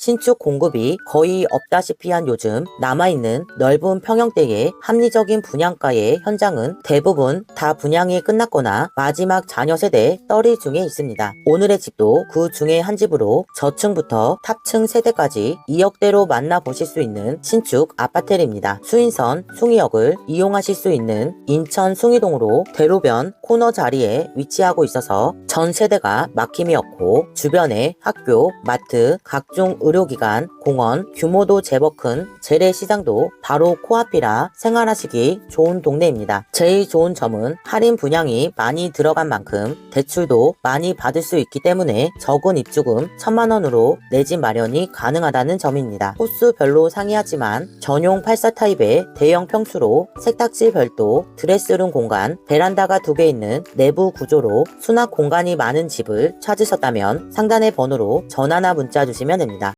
신축 공급이 거의 없다시피 한 요즘 남아있는 넓은 평형대의 합리적인 분양가의 현장은 대부분 다 분양이 끝났거나 마지막 자녀 세대 떨이 중에 있습니다. 오늘의 집도 그 중에 한 집으로 저층부터 탑층 세대까지 2억대로 만나보실 수 있는 신축 아파트입니다. 수인선, 숭이역을 이용하실 수 있는 인천 숭이동으로 대로변 코너 자리에 위치하고 있어서 전 세대가 막힘이 없고 주변에 학교, 마트, 각종 의료기관, 공원, 규모도 제법 큰 재래시장도 바로 코앞이라 생활하시기 좋은 동네입니다. 제일 좋은 점은 할인 분양이 많이 들어간 만큼 대출도 많이 받을 수 있기 때문에 적은 입주금 천만 원으로 내 집 마련이 가능하다는 점입니다. 호수별로 상이하지만 전용 84 타입의 대형 평수로 세탁실 별도, 드레스룸 공간, 베란다가 두 개 있는 내부 구조로 수납 공간이 많은 집을 찾으셨다면 상단의 번호로 전화나 문자 주시면 됩니다.